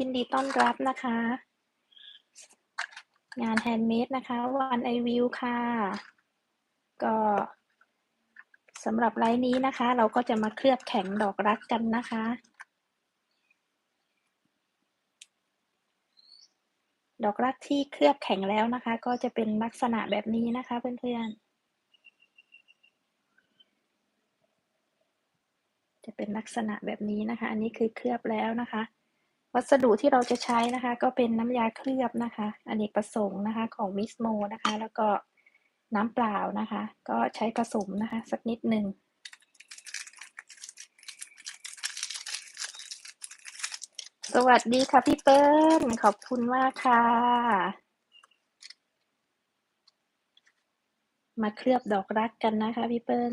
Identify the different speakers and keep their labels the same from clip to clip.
Speaker 1: ยินดีต้อนรับนะคะ งานแฮนด์เมดนะคะวันไอวิวค่ะ ก็สำหรับไลน์นี้นะคะ เราก็จะมาเคลือบแข็งดอกรักกันนะคะ ดอกรักที่เคลือบแข็งแล้วนะคะ ก็จะเป็นลักษณะแบบนี้นะคะเพื่อนๆจะเป็นลักษณะแบบนี้นะคะ อันนี้คือเคลือบแล้วนะคะ วัสดุที่เราจะใช้นะคะ ก็เป็นน้ำยาเคลือบนะคะอเนกประสงค์นะคะของมิสโมนะคะ แล้วก็น้ำเปล่านะคะ ก็ใช้ผสมนะคะ สักนิดหนึ่งสวัสดีค่ะพี่เปิ้ลขอบคุณมากค่ะ มาเคลือบดอกรักกันนะคะพี่เปิ้ล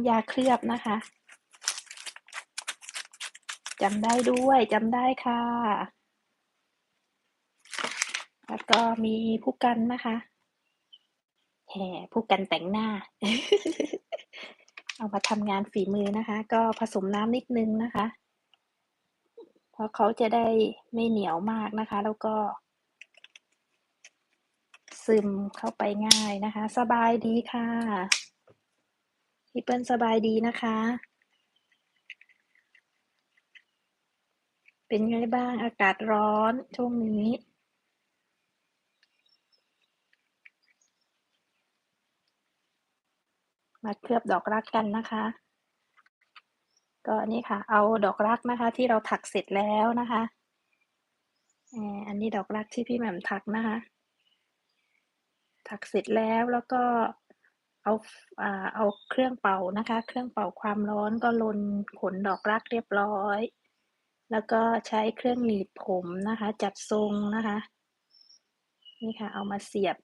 Speaker 1: ำยาเคลือบนะคะจำได้ด้วยจำได้ค่ะ แล้วก็มีผู้กันนะคะแหมผู้กันแต่งหน้า เอามาทำงานฝีมือนะคะ ก็ผสมน้ำนิดนึงนะคะ เพราะเขาจะได้ไม่เหนียวมากนะคะ แล้วก็ ซึมเข้าไปง่ายนะคะ สบายดีค่ะ พี่เปิ้ลสบายดีนะคะ เป็นไงบ้างอากาศร้อนช่วงนี้ มาเคลือบดอกรักกันนะคะ ก็นี่ค่ะ เอาดอกรักนะคะ ที่เราถักเสร็จแล้วนะคะอันนี้ดอกรักที่พี่แหม่มถักนะคะ ถักเสร็จแล้วแล้วก็ เอาอ่าเอาเครื่องเป่านะคะ เครื่องเป่าความร้อนก็ลนขนดอกรักเรียบร้อย แล้วก็ใช้เครื่องหนีบผมนะคะ จัดทรงนะคะ นี่ค่ะ เอามาเสียบ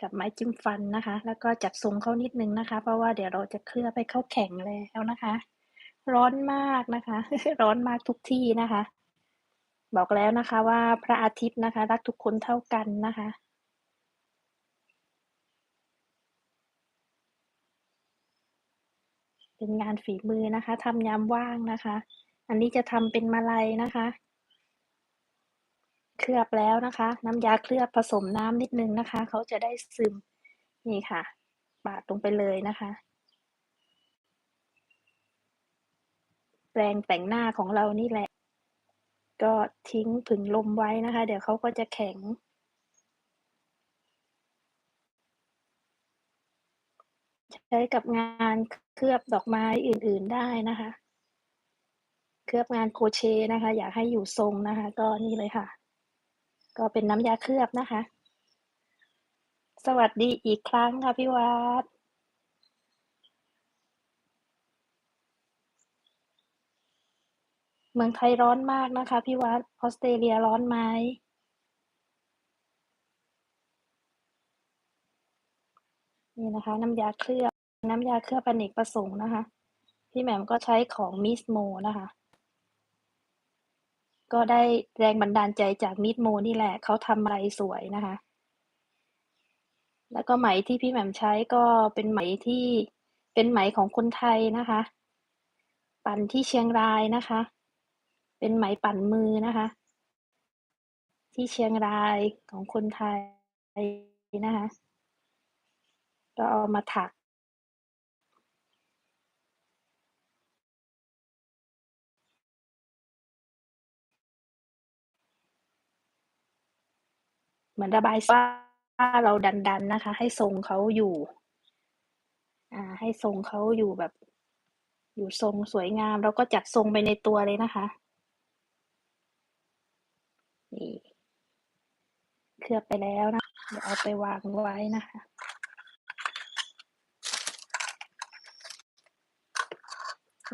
Speaker 1: กับไม้จิ้มฟันนะคะ แล้วก็จัดทรงเข้านิดนึงนะคะ เพราะว่าเดี๋ยวเราจะเคลือบให้เข้าแข็งแล้วนะคะ ร้อนมากนะคะ ร้อนมากทุกที่นะคะ บอกแล้วนะคะว่าพระอาทิตย์นะคะ รักทุกคนเท่ากันนะคะ เป็นงานฝีมือนะคะทำยามว่างนะคะ อันนี้จะทำเป็นมาลัยนะคะ เคลือบแล้วนะคะ น้ำยาเคลือบผสมน้ำนิดนึงนะคะ เขาจะได้ซึมนี่ค่ะ ปาดลงไปเลยนะคะ แปรงแต่งหน้าของเรานี่แหละ ก็ทิ้งผึ่งลมไว้นะคะ เดี๋ยวเขาก็จะแข็ง ใช้กับงานเคลือบดอกไม้อื่นๆได้นะคะ เคลือบงานโคเชนะคะ อยากให้อยู่ทรงนะคะ ก็นี่เลยค่ะ ก็เป็นน้ำยาเคลือบนะคะ สวัสดีอีกครั้งค่ะพี่วัดเมืองไทยร้อนมากนะคะพี่วัดออสเตรเลียร้อนไหมนี่นะคะ น้ำยาเคลือบ น้ำยาเคลือบอเนกประสงค์นะคะ พี่แหม่มก็ใช้ของมิสโมนะคะ ก็ได้แรงบันดาลใจจากมิสโมนี่แหละเขาทำอะไรสวยนะคะ แล้วก็ไหมที่พี่แหม่มใช้ก็เป็นไหมที่เป็นไหมของคนไทยนะคะ ปั่นที่เชียงรายนะคะ เป็นไหมปั่นมือนะคะ ที่เชียงรายของคนไทยนะคะ ก็เอามาถัก เหมือนระบายว่าเราดันๆนนะคะ ให้ทรงเขาอยู่ อ่า ให้ทรงเขาอยู่แบบ อยู่ทรงสวยงามแล้วก็จัดทรงไปในตัวเลยนะคะนี่เคลือบไปแล้วนะเดี๋ยวเอาไปวางไว้นะคะ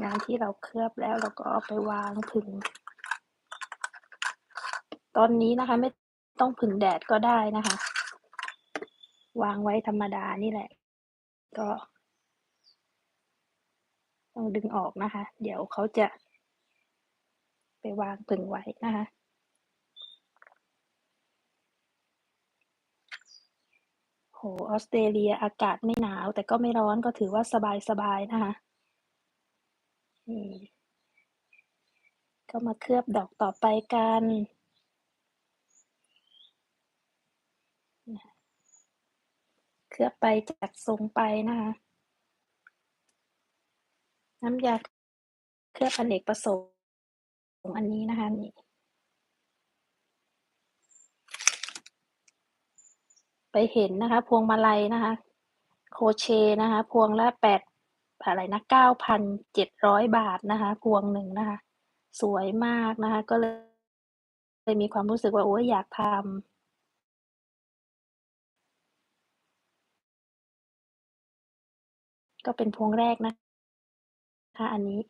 Speaker 1: งานที่เราเคลือบแล้วเราก็เอาไปวางผึ่งตอนนี้นะคะไม่ ต้องผึ่งแดดก็ได้นะคะ วางไว้ธรรมดานี่แหละ ก็ต้องดึงออกนะคะ เดี๋ยวเขาจะ ไปวางผึ่งไว้นะคะโอ้โฮออสเตรเลียอากาศไม่หนาว แต่ก็ไม่ร้อนก็ถือว่าสบายๆนะคะนี่ก็มาเคลือบดอกต่อไปกัน เนี่ย เคลือบไปจัดทรงไปนะคะ น้ำยาเคลือบอเนกประสงค์อันนี้นะคะนี่ไปเห็นนะคะ พวงมาลัยนะคะ โคเชนะคะ พวงละ8อะไรนะ9,700บาทนะคะ พวงหนึ่งนะคะ สวยมากนะคะ ก็เลยมีความรู้สึกว่าโอ๊ยอยากทำ ก็เป็นพวงแรกนะคะ อันนี้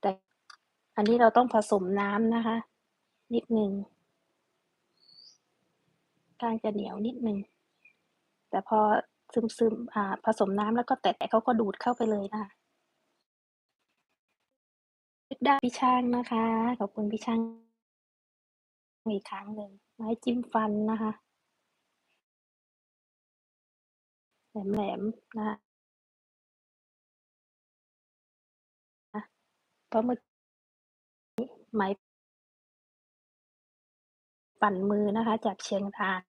Speaker 1: แต่อันนี้เราต้องผสมน้ำนะคะ นิดหนึ่งกานจะเหนียวนิดหนึ่งแต่พอซึมๆอ่า ผสมน้ำแล้วก็แตะเขาก็ดูดเข้าไปเลยนะคะได้พี่ช่างนะคะ ขอบคุณพี่ช่างอีกครั้งหนึ่งไม้จิ้มฟันนะคะ แหลมๆนะคะเพราะเมื่อกี้ไหมปั่นมือนะคะจากเชียงราย